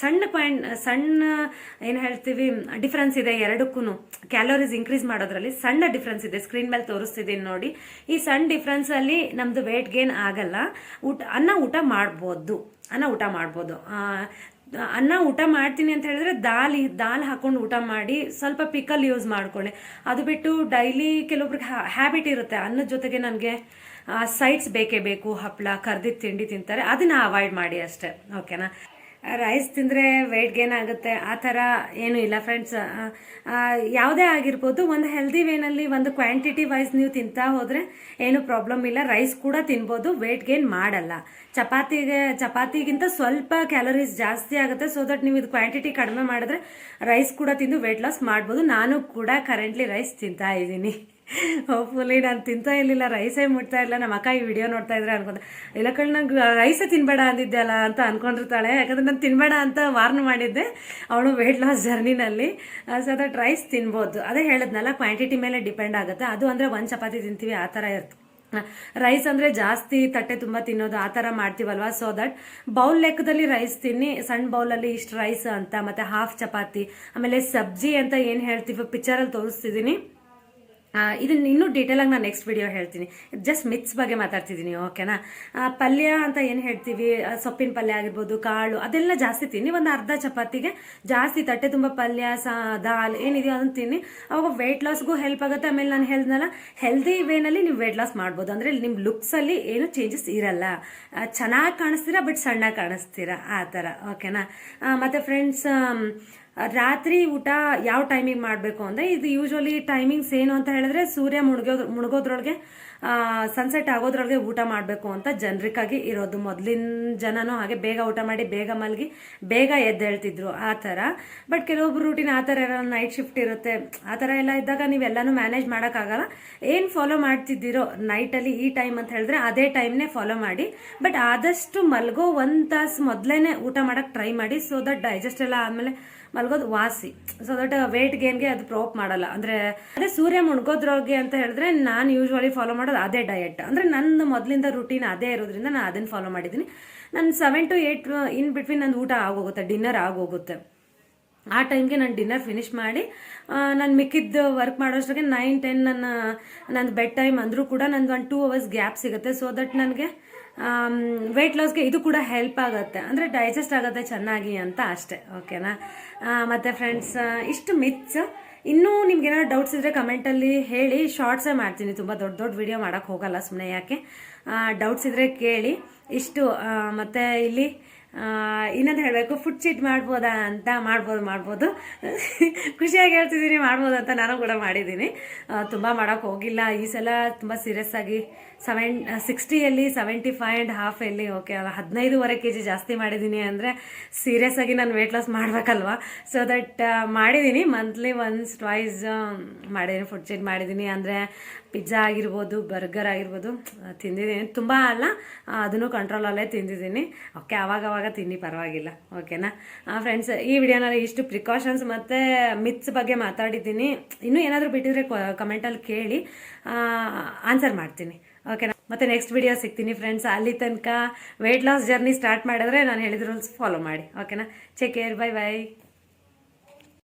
ಸಣ್ಣ ಪಾಯಿಂಟ್ ಸಣ್ಣ, ಏನು ಹೇಳ್ತೀವಿ ಡಿಫ್ರೆನ್ಸ್ ಇದೆ ಎರಡಕ್ಕೂ ಕ್ಯಾಲೋರೀಸ್ ಇನ್ಕ್ರೀಸ್ ಮಾಡೋದ್ರಲ್ಲಿ ಸಣ್ಣ ಡಿಫ್ರೆನ್ಸ್ ಇದೆ. ಸ್ಕ್ರೀನ್ ಮೇಲೆ ತೋರಿಸ್ತಿದ್ದೀನಿ ನೋಡಿ. ಈ ಸಣ್ಣ ಡಿಫ್ರೆನ್ಸಲ್ಲಿ ನಮ್ಮದು ವೇಟ್ ಗೇನ್ ಆಗಲ್ಲ. ಊಟ, ಅನ್ನ ಊಟ ಮಾಡ್ಬೋದು. ಅನ್ನ ಊಟ ಮಾಡ್ಬೋದು. ಅನ್ನ ಊಟ ಮಾಡ್ತೀನಿ ಅಂತ ಹೇಳಿದ್ರೆ ದಾಲ್ ದಾಲ್ ಹಾಕೊಂಡು ಊಟ ಮಾಡಿ ಸ್ವಲ್ಪ ಪಿಕಲ್ ಯೂಸ್ ಮಾಡ್ಕೊಳ್ಳಿ. ಅದು ಬಿಟ್ಟು ಡೈಲಿ ಕೆಲವೊಬ್ರಿಗೆ ಹ್ಯಾಬಿಟ್ ಇರುತ್ತೆ. ಅನ್ನದ ಜೊತೆಗೆ ನನಗೆ ಸೈಡ್ಸ್ ಬೇಕೇ ಬೇಕು ಹಪ್ಪಳ ಕರ್ದಿದ್ದು ತಿಂಡಿ ತಿಂತಾರೆ. ಅದನ್ನ ಅವಾಯ್ಡ್ ಮಾಡಿ ಅಷ್ಟೇ. ಓಕೆನಾ ರೈಸ್ ತಿಂದರೆ ವೆಯ್ಟ್ ಗೇನ್ ಆಗುತ್ತೆ. ಆ ಥರ ಏನೂ ಇಲ್ಲ ಫ್ರೆಂಡ್ಸ್ ಯಾವುದೇ ಆಗಿರ್ಬೋದು, ಒಂದು ಹೆಲ್ದಿ ವೇನಲ್ಲಿ ಒಂದು ಕ್ವಾಂಟಿಟಿ ವೈಸ್ ನೀವು ತಿಂತಾ ಹೋದರೆ ಏನು ಪ್ರಾಬ್ಲಮ್ ಇಲ್ಲ. ರೈಸ್ ಕೂಡ ತಿನ್ಬೋದು ವೆಯ್ಟ್ ಗೇನ್ ಮಾಡಲ್ಲ. ಚಪಾತಿಗೆ, ಚಪಾತಿಗಿಂತ ಸ್ವಲ್ಪ ಕ್ಯಾಲರೀಸ್ ಜಾಸ್ತಿ ಆಗುತ್ತೆ ಸೊ ದಟ್ ನೀವು ಇದು ಕ್ವಾಂಟಿಟಿ ಕಡಿಮೆ ಮಾಡಿದ್ರೆ ರೈಸ್ ಕೂಡ ತಿಂದು ವೆಯ್ಟ್ ಲಾಸ್ ಮಾಡ್ಬೋದು. ನಾನು ಕೂಡ ಕರೆಂಟ್ಲಿ ರೈಸ್ ತಿಂತಾ ಇದ್ದೀನಿ. ಹೋಪ್ಫುಲಿ ನಾನು ತಿಂತಾ ಇರಲಿಲ್ಲ ರೈಸೇ ಮುಟ್ತಾ ಇಲ್ಲ ನಮ್ಮ ಅಕ್ಕ ಈ ವಿಡಿಯೋ ನೋಡ್ತಾ ಇದ್ರೆ ಅನ್ಕೊಂಡೆ ಇಲ್ಲ ಕಳ್ ನಂಗೆ ರೈಸೇ ತಿನ್ಬೇಡ ಅಂದಿದ್ದೆ ಅಲ್ಲ ಅಂತ ಅನ್ಕೊಂಡಿರ್ತಾಳೆ. ಯಾಕಂದ್ರೆ ನಾನು ತಿನ್ಬೇಡ ಅಂತ ವಾರ್ನ್ ಮಾಡಿದ್ದೆ ಅವಳು ವೆಯ್ಟ್ ಲಾಸ್ ಜರ್ನಿನಲ್ಲಿ ಸೊ ದಟ್ ರೈಸ್ ತಿನ್ಬೋದು. ಅದೇ ಹೇಳಿದ್ನಲ್ಲ ಕ್ವಾಂಟಿಟಿ ಮೇಲೆ ಡಿಪೆಂಡ್ ಆಗುತ್ತೆ. ಅದು ಅಂದರೆ ಒಂದು ಚಪಾತಿ ತಿಂತೀವಿ, ಆ ಥರ ಇರ್ತದೆ ರೈಸ್ ಅಂದರೆ ಜಾಸ್ತಿ ತಟ್ಟೆ ತುಂಬ ತಿನ್ನೋದು, ಆ ಥರ ಮಾಡ್ತೀವಲ್ವ? ಸೊ ದಟ್ ಬೌಲ್ ಲೆಕ್ಕದಲ್ಲಿ ರೈಸ್ ತಿನ್ನಿ ಸಣ್ಣ ಬೌಲಲ್ಲಿ ಇಷ್ಟು ರೈಸ್ ಅಂತ, ಮತ್ತು ಹಾಫ್ ಚಪಾತಿ, ಆಮೇಲೆ ಸಬ್ಜಿ ಅಂತ ಏನು ಹೇಳ್ತೀವಿ ಪಿಕ್ಚರಲ್ಲಿ ತೋರಿಸ್ತಿದ್ದೀನಿ ಇದನ್ನ ಇನ್ನೂ ಡೀಟೇಲ್ ಆಗಿ ನಾನು ನೆಕ್ಸ್ಟ್ ವಿಡಿಯೋ ಹೇಳ್ತೀನಿ. ಜಸ್ಟ್ ಮಿಕ್ಸ್ ಬಗ್ಗೆ ಮಾತಾಡ್ತಿದ್ದೀನಿ ಓಕೆನಾ ಪಲ್ಯ ಅಂತ ಏನು ಹೇಳ್ತೀವಿ? ಸೊಪ್ಪಿನ ಪಲ್ಯ ಆಗಿರ್ಬೋದು, ಕಾಳು, ಅದೆಲ್ಲ ಜಾಸ್ತಿ ತಿನ್ನಿ. ಒಂದು ಅರ್ಧ ಚಪಾತಿಗೆ ಜಾಸ್ತಿ ತಟ್ಟೆ ತುಂಬ ಪಲ್ಯ, ಸಾ, ದಾಲ್ ಏನಿದೆಯೋ ಅದನ್ನು ತಿನ್ನಿ. ಅವಾಗ ವೆಯ್ಟ್ ಲಾಸ್ಗೂ ಹೆಲ್ಪ್ ಆಗುತ್ತೆ. ಆಮೇಲೆ ನಾನು ಹೇಳ್ದಲ್ಲ ಹೆಲ್ದಿ ವೇನಲ್ಲಿ ನೀವು ವೆಯ್ಟ್ ಲಾಸ್ ಮಾಡ್ಬೋದು. ಅಂದರೆ ನಿಮ್ಮ ಲುಕ್ಸಲ್ಲಿ ಏನು ಚೇಂಜಸ್ ಇರಲ್ಲ. ಚೆನ್ನಾಗಿ ಕಾಣಿಸ್ತೀರಾ ಬಟ್ ಸಣ್ಣ ಕಾಣಿಸ್ತೀರಾ? ಆ ಥರ ಓಕೆನಾ ಮತ್ತೆ ಫ್ರೆಂಡ್ಸ್ ರಾತ್ರಿ ಊಟ ಯಾವ ಟೈಮಿಗೆ ಮಾಡಬೇಕು ಅಂದರೆ ಇದು ಯೂಶ್ವಲಿ ಟೈಮಿಂಗ್ಸ್ ಏನು ಅಂತ ಹೇಳಿದ್ರೆ ಸೂರ್ಯ ಮುಳುಗೋದ್ರ ಮುಳುಗೋದ್ರೊಳಗೆ ಸನ್ಸೆಟ್ ಆಗೋದ್ರೊಳಗೆ ಊಟ ಮಾಡಬೇಕು ಅಂತ ಜನರಿಗಾಗಿ ಇರೋದು. ಮೊದಲಿನ ಜನನೂ ಹಾಗೆ ಬೇಗ ಊಟ ಮಾಡಿ, ಬೇಗ ಮಲಗಿ, ಬೇಗ ಎದ್ದೇಳ್ತಿದ್ರು ಆ ಥರ. ಬಟ್ ಕೆಲವೊಬ್ರು ರೂಟೀನ್ ಆ ಥರ ಇರೋ ನೈಟ್ ಶಿಫ್ಟ್ ಇರುತ್ತೆ. ಆ ಥರ ಎಲ್ಲ ಇದ್ದಾಗ ನೀವೆಲ್ಲನೂ ಮ್ಯಾನೇಜ್ ಮಾಡೋಕ್ಕಾಗಲ್ಲ. ಏನು ಫಾಲೋ ಮಾಡ್ತಿದ್ದೀರೋ ನೈಟಲ್ಲಿ ಈ ಟೈಮ್ ಅಂತ ಹೇಳಿದ್ರೆ ಅದೇ ಟೈಮ್ನೇ ಫಾಲೋ ಮಾಡಿ. ಬಟ್ ಆದಷ್ಟು ಮಲಗೋ ಒಂದು ತಾಸು ಮೊದಲೇ ಊಟ ಮಾಡೋಕ್ಕೆ ಟ್ರೈ ಮಾಡಿ ಸೊ ದಟ್ ಡೈಜೆಸ್ಟ್ ಎಲ್ಲ ಆದಮೇಲೆ ಮಲ್ಗೋದು ವಾಸಿ. ಸೊ ದಟ್ ವೇಟ್ ಗೇನ್ಗೆ ಅದು ಪ್ರೋಪ್ ಮಾಡಲ್ಲ. ಅಂದರೆ, ಅದೇ ಸೂರ್ಯ ಮುಣ್ಗೋದ್ರೋಗಿ ಅಂತ ಹೇಳಿದ್ರೆ ನಾನು ಯೂಶ್ವಲಿ ಫಾಲೋ ಮಾಡೋದು ಅದೇ ಡಯಟ್ ಅಂದರೆ ನನ್ನ ಮೊದಲಿಂದ ರುಟೀನ್ ಅದೇ ಇರೋದ್ರಿಂದ ನಾನು ಅದನ್ನು ಫಾಲೋ ಮಾಡಿದ್ದೀನಿ ನಾನು seven to eight in between ನಂದು ಊಟ ಆಗೋಗುತ್ತೆ ಡಿನ್ನರ್ ಆಗೋಗುತ್ತೆ. ಆ ಟೈಮ್ಗೆ ನಾನು ಡಿನ್ನರ್ ಫಿನಿಶ್ ಮಾಡಿ ನಾನು ಮಿಕ್ಕಿದ್ದು ವರ್ಕ್ ಮಾಡೋಷ್ಟೊಗೆ ನೈನ್ ಟೆನ್ ನನ್ನ, ನಂದು ಬೆಡ್ ಟೈಮ್ ಅಂದರೂ ಕೂಡ ನಂದು ಒಂದು ಟೂ ಅವರ್ಸ್ ಗ್ಯಾಪ್ ಸಿಗುತ್ತೆ. ಸೊ ದಟ್ ನನಗೆ ವೆಯ್ಟ್ ಲಾಸ್ಗೆ ಇದು ಕೂಡ ಹೆಲ್ಪ್ ಆಗುತ್ತೆ. ಅಂದರೆ ಡೈಜೆಸ್ಟ್ ಆಗುತ್ತೆ ಚೆನ್ನಾಗಿ ಅಂತ ಅಷ್ಟೇ ಓಕೆನಾ ಮತ್ತು ಫ್ರೆಂಡ್ಸ್ ಇಷ್ಟು ಮಿತ್ಸ್ ಇನ್ನೂ ನಿಮ್ಗೇನಾದ್ರು ಡೌಟ್ಸ್ ಇದ್ದರೆ ಕಮೆಂಟಲ್ಲಿ ಹೇಳಿ. ಶಾರ್ಟ್ಸೇ ಮಾಡ್ತೀನಿ, ತುಂಬ ದೊಡ್ಡ ದೊಡ್ಡ ವಿಡಿಯೋ ಮಾಡೋಕ್ಕೆ ಹೋಗಲ್ಲ ಸುಮ್ಮನೆ ಯಾಕೆ? ಡೌಟ್ಸ್ ಇದ್ದರೆ ಕೇಳಿ. ಇಷ್ಟು ಮತ್ತು ಮತ್ತೆ ಇಲ್ಲಿ ಇನ್ನೊಂದು ಹೇಳಬೇಕು ಫುಡ್ ಚೀಟ್ ಮಾಡ್ಬೋದಾ ಅಂತ, ಮಾಡ್ಬೋದು ಮಾಡ್ಬೋದು. ಖುಷಿಯಾಗಿ ಹೇಳ್ತಿದ್ದೀನಿ, ಮಾಡ್ಬೋದು ಅಂತ ನಾನು ಕೂಡ ಮಾಡಿದ್ದೀನಿ. ತುಂಬ ಮಾಡೋಕ್ಕೆ ಹೋಗಿಲ್ಲ. ಈ ಸಲ ತುಂಬ ಸೀರಿಯಸ್ ಆಗಿ ಸೆವೆನ್ ಸಿಕ್ಸ್ಟಿಯಲ್ಲಿ ಸೆವೆಂಟಿ ಫೈವ್ ಆ್ಯಂಡ್ ಹಾಫಲ್ಲಿ ಓಕೆ ಅಲ್ಲ ಹದಿನೈದುವರೆ ಕೆ ಜಿ ಜಾಸ್ತಿ ಮಾಡಿದ್ದೀನಿ ಅಂದರೆ ಸೀರಿಯಸ್ ಆಗಿ ನಾನು ವೆಯ್ಟ್ ಲಾಸ್ ಮಾಡಬೇಕಲ್ವ? ಸೊ ದಟ್ ಮಾಡಿದ್ದೀನಿ ಮಂತ್ಲಿ ಒನ್ಸ್ ಟ್ವೈಸ್ ಮಾಡಿದ್ದೀನಿ ಫುಡ್ ಚೇಂಜ್ ಮಾಡಿದ್ದೀನಿ ಅಂದರೆ ಪಿಜ್ಜಾ ಆಗಿರ್ಬೋದು ಬರ್ಗರ್ ಆಗಿರ್ಬೋದು ತಿಂದಿದ್ದೀನಿ. ತುಂಬ ಅಲ್ಲ ಅದನ್ನು ಕಂಟ್ರೋಲಲ್ಲೇ ತಿಂದಿದ್ದೀನಿ. ಓಕೆ ಆವಾಗ ಅವಾಗ ತಿನ್ನಿ, ಪರವಾಗಿಲ್ಲ. ಓಕೆನಾ ಫ್ರೆಂಡ್ಸ್ ಈ ವಿಡಿಯೋನಲ್ಲಿ ಇಷ್ಟು ಪ್ರಿಕಾಷನ್ಸ್ ಮತ್ತು ಮಿತ್ಸ್ ಬಗ್ಗೆ ಮಾತಾಡಿದ್ದೀನಿ. ಇನ್ನೂ ಏನಾದರೂ ಬಿಟ್ಟಿದ್ರೆ ಕಮೆಂಟಲ್ಲಿ ಕೇಳಿ ಆನ್ಸರ್ ಮಾಡ್ತೀನಿ. ಓಕೆನಾ ಮತ್ತೆ ನೆಕ್ಸ್ಟ್ ವಿಡಿಯೋ ಸಿಗ್ತೀನಿ ಫ್ರೆಂಡ್ಸ್ ಅಲ್ಲಿ ತನಕ ವೆಯ್ಟ್ ಲಾಸ್ ಜರ್ನಿ ಸ್ಟಾರ್ಟ್ ಮಾಡಿದ್ರೆ ನಾನು ಹೇಳಿದ ರೂಲ್ಸ್ ಫಾಲೋ ಮಾಡಿ ಓಕೆನಾ ಚೆಕ್ ಏರ್ ಬೈ ಬೈ